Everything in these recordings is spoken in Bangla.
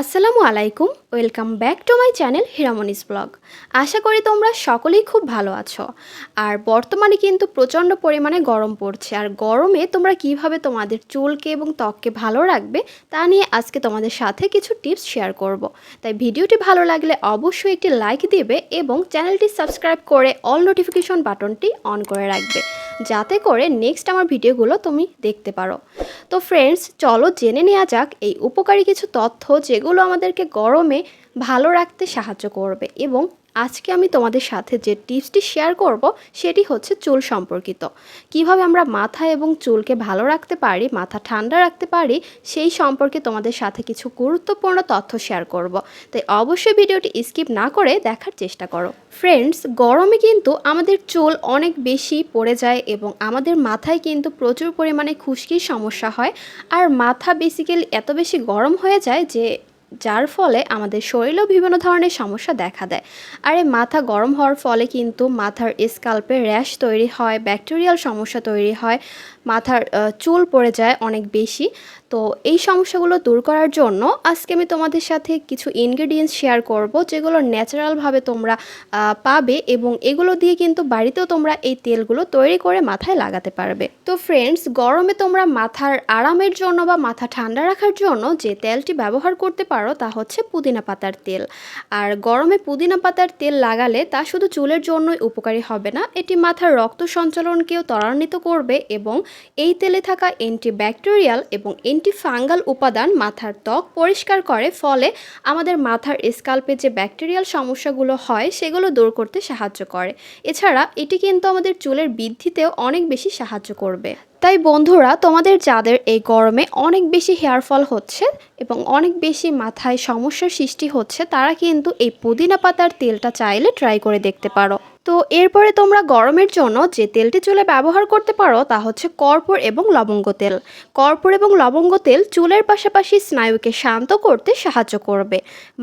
আসসালামু আলাইকুম, welcome back to my channel Hiramoni's blog. আশা করি তোমরা সকলেই খুব ভালো আছো। আর বর্তমানে কিন্তু প্রচণ্ড পরিমাণে গরম পড়ছে। আর গরমে তোমরা কীভাবে তোমাদের চুলকে এবং ত্বককে ভালো রাখবে, তা নিয়ে আজকে তোমাদের সাথে কিছু টিপস শেয়ার করব। তাই ভিডিওটি ভালো লাগলে অবশ্যই একটি লাইক দিবে এবং চ্যানেলটি সাবস্ক্রাইব করে অল নোটিফিকেশন বাটনটি অন করে রাখবে, যাতে করে নেক্সট আমার ভিডিওগুলো তুমি দেখতে পারো। তো ফ্রেন্ডস, চলো জেনে নেওয়া যাক এই উপকারী কিছু তথ্য যেগুলো আমাদেরকে গরমে ভালো রাখতে সাহায্য করবে। এবং আজকে আমি তোমাদের সাথে যে টিপসটি শেয়ার করব, সেটি হচ্ছে চুল সম্পর্কিত। কীভাবে আমরা মাথা এবং চুলকে ভালো রাখতে পারি, মাথা ঠান্ডা রাখতে পারি, সেই সম্পর্কে তোমাদের সাথে কিছু গুরুত্বপূর্ণ তথ্য শেয়ার করব। তাই অবশ্যই ভিডিওটি স্কিপ না করে দেখার চেষ্টা করো। ফ্রেন্ডস, গরমে কিন্তু আমাদের চুল অনেক বেশি পড়ে যায় এবং আমাদের মাথায় কিন্তু প্রচুর পরিমাণে খুশকির সমস্যা হয়। আর মাথা বেসিক্যালি এত বেশি গরম হয়ে যায় যে যার ফলে আমাদের শরীরেও বিভিন্ন ধরনের সমস্যা দেখা দেয়। আর এই মাথা গরম হওয়ার ফলে কিন্তু মাথার স্কাল্পে র্যাশ তৈরি হয় ব্যাকটেরিয়াল সমস্যা তৈরি হয় মাথার চুল পড়ে যায় অনেক বেশি। তো এই সমস্যাগুলো দূর করার জন্য আজকে আমি তোমাদের সাথে কিছু ইনগ্রেডিয়েন্টস শেয়ার করব যেগুলো ন্যাচারালভাবে তোমরা পাবে এবং এগুলো দিয়ে কিন্তু বাড়িতেও তোমরা এই তেলগুলো তৈরি করে মাথায় লাগাতে পারবে। তো ফ্রেন্ডস গরমে তোমরা মাথার আরামের জন্য বা মাথা ঠান্ডা রাখার জন্য যে তেলটি ব্যবহার করতে পারো তা হচ্ছে পুদিনা পাতার তেল। আর গরমে পুদিনা পাতার তেল লাগালে তা শুধু চুলের জন্যই উপকারী হবে না, এটি মাথার রক্ত সঞ্চালনকেও ত্বরান্বিত করবে এবং এই তেলে থাকা অ্যান্টিব্যাকটেরিয়াল এবং অ্যান্টিফাঙ্গাল উপাদান মাথার ত্বক পরিষ্কার করে, ফলে আমাদের মাথার স্কাল্পে যে ব্যাকটেরিয়াল সমস্যাগুলো হয়, সেগুলো দূর করতে সাহায্য করে। এছাড়া, এটি কিন্তু আমাদের চুলের বৃদ্ধিতেও অনেক বেশি সাহায্য করবে। তাই বন্ধুরা, তোমাদের যাদের এই গরমে অনেক বেশি হেয়ার ফল হচ্ছে এবং অনেক বেশি মাথায় সমস্যার সৃষ্টি হচ্ছে, তারা কিন্তু এই পুদিনা পাতার তেলটা চাইলে ট্রাই করে দেখতে পারো। তো এরপরে তোমরা গরমের জন্য যে তেলটি চুলে ব্যবহার করতে পারো তা হচ্ছে কর্পূর এবং লবঙ্গ তেল। কর্পূর এবং লবঙ্গ তেল চুলের পাশাপাশি স্নায়ুকে শান্ত করতে সাহায্য করবে,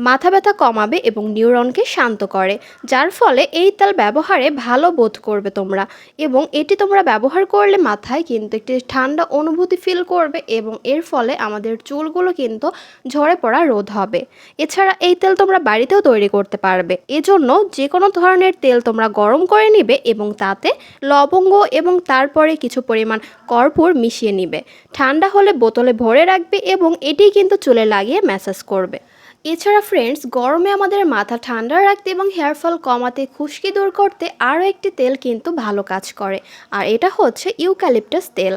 মাথা ব্যথা কমাবে এবং নিউরনকে শান্ত করে, যার ফলে এই তেল ব্যবহারে ভালো বোধ করবে তোমরা এবং এটি তোমরা ব্যবহার করলে মাথায় কিন্তু একটি ঠান্ডা অনুভূতি ফিল করবে এবং এর ফলে আমাদের চুলগুলো কিন্তু ঝরে পড়া রোধ হবে। এছাড়া এই তেল তোমরা বাড়িতেও তৈরি করতে পারবে। এজন্য যে কোনো ধরনের তেল তোমরা গরম করে নিবে এবং তাতে লবঙ্গ এবং তারপরে কিছু পরিমাণ কর্পূর মিশিয়ে নিবে। ঠান্ডা হলে বোতলে ভরে রাখবে এবং এটি কিন্তু চুলে লাগিয়ে ম্যাসাজ করবে। এছাড়া ফ্রেন্ডস গরমে আমাদের মাথা ঠান্ডা রাখতে এবং হেয়ার ফল কমাতে, খুশকি দূর করতে আরও একটি তেল কিন্তু ভালো কাজ করে। আর এটা হচ্ছে ইউক্যালিপটাস তেল।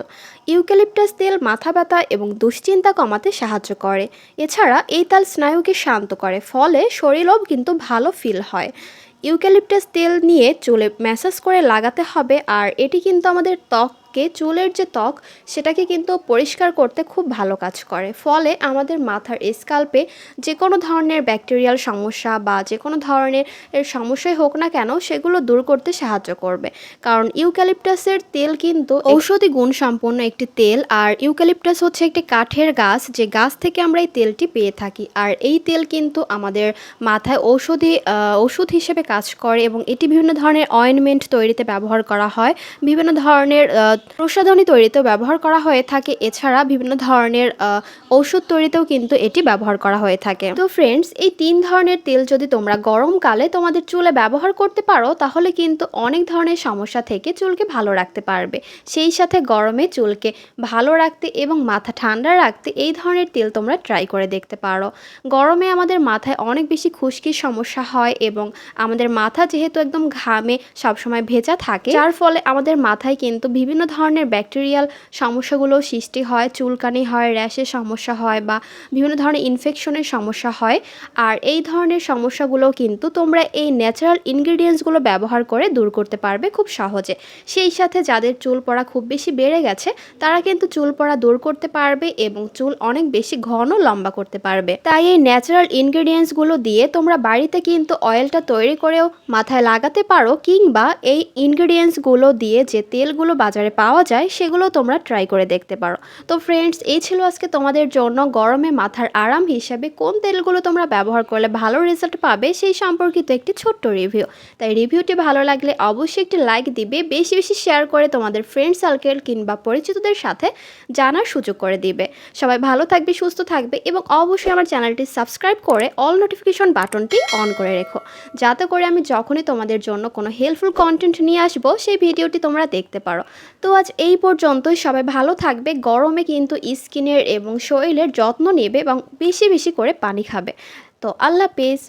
ইউক্যালিপটাস তেল মাথা ব্যথা এবং দুশ্চিন্তা কমাতে সাহায্য করে। এছাড়া এই তাল স্নায়ুকে শান্ত করে, ফলে শরীরও কিন্তু ভালো ফিল হয়। ইউক্যালিপটাস তেল নিয়ে চুলে ম্যাসাজ করে লাগাতে হবে আর এটি কিন্তু আমাদের ত্বককে চুলের যে ত্বক সেটাকে কিন্তু পরিষ্কার করতে খুব ভালো কাজ করে। ফলে আমাদের মাথার স্কাল্পে যে কোনো ধরনের ব্যাকটেরিয়াল সমস্যা বা যে কোনো ধরনের এর সমস্যাই হোক না কেন সেগুলো দূর করতে সাহায্য করবে। কারণ ইউক্যালিপটাসের তেল কিন্তু ঔষধি গুণ সম্পন্ন একটি তেল আর ইউক্যালিপটাস হচ্ছে একটি কাঠের গাছ যে গাছ থেকে আমরা এই তেলটি পেয়ে থাকি। আর এই তেল কিন্তু আমাদের মাথায় ঔষধি ওষুধ হিসেবে কাজ করে এবং এটি বিভিন্ন ধরনের অয়েনমেন্ট তৈরিতে ব্যবহার করা হয়। বিভিন্ন ধরনের আহ, প্রসাধনী তৈরিতেও ব্যবহার করা হয়ে থাকে। এছাড়া বিভিন্ন ধরনের ঔষধ তৈরিতেও কিন্তু এটি ব্যবহার করা হয়ে থাকে। তো ফ্রেন্ডস এই তিন ধরনের তেল যদি তোমরা গরমকালে তোমাদের চুলে ব্যবহার করতে পারো তাহলে কিন্তু অনেক ধরনের সমস্যা থেকে চুলকে ভালো রাখতে পারবে। সেই সাথে গরমে চুলকে ভালো রাখতে এবং মাথা ঠান্ডা রাখতে এই ধরনের তেল তোমরা ট্রাই করে দেখতে পারো। গরমে আমাদের মাথায় অনেক বেশি খুশকির সমস্যা হয় এবং আমাদের মাথা যেহেতু একদম ঘামে সবসময় ভেজা থাকে যার ফলে আমাদের মাথায় কিন্তু বিভিন্ন ধরনের ব্যাকটেরিয়াল সমস্যাগুলো সৃষ্টি হয়, চুলকানি হয়, র্যাশের সমস্যা হয় বা বিভিন্ন ধরনের ইনফেকশনের সমস্যা হয়। আর এই ধরনের সমস্যাগুলো কিন্তু তোমরা এই ন্যাচারাল ইনগ্রিডিয়েন্টসগুলো ব্যবহার করে দূর করতে পারবে খুব সহজে। সেই সাথে যাদের চুল পড়া খুব বেশি বেড়ে গেছে, তারা কিন্তু চুল পড়া দূর করতে পারবে এবং চুল অনেক বেশি ঘন লম্বা করতে পারবে। তাই এই ন্যাচারাল ইনগ্রিডিয়েন্টসগুলো দিয়ে তোমরা বাড়িতে কিন্তু অয়েলটা তৈরি করেও মাথায় লাগাতে পারো কিংবা এই ইনগ্রিডিয়েন্টসগুলো দিয়ে যে তেলগুলো বাজারে পাওয়া যায়, সেগুলো তোমরা ট্রাই করে দেখতে পারো। তো ফ্রেন্ডস এই ছিল আজকে তোমাদের জন্য গরমে মাথার আরাম হিসাবে কোন তেলগুলো তোমরা ব্যবহার করলে ভালো রেজাল্ট পাবে সেই সম্পর্কিত একটি ছোট্ট রিভিউ তাই রিভিউটি ভালো লাগলে অবশ্যই একটি লাইক দিবে, বেশি বেশি শেয়ার করে তোমাদের ফ্রেন্ড সার্কেল কিংবা পরিচিতদের সাথে জানার সুযোগ করে দিবে। সবাই ভালো থাকবে, সুস্থ থাকবে এবং অবশ্যই আমার চ্যানেলটি সাবস্ক্রাইব করে অল নোটিফিকেশন বাটনটি অন করে রেখো। যাতে করে আমি যখনই তোমাদের জন্য কোনো হেল্পফুল কন্টেন্ট নিয়ে আসব, সেই ভিডিওটি তোমরা দেখতে পারো। তো আজ এই পর্যন্তই। সবাই ভালো থাকবে, গরমে কিন্তু স্কিনের এবং শরীরের যত্ন নেবে এবং বেশি বেশি করে পানি খাবে। তো আল্লাহ পেজ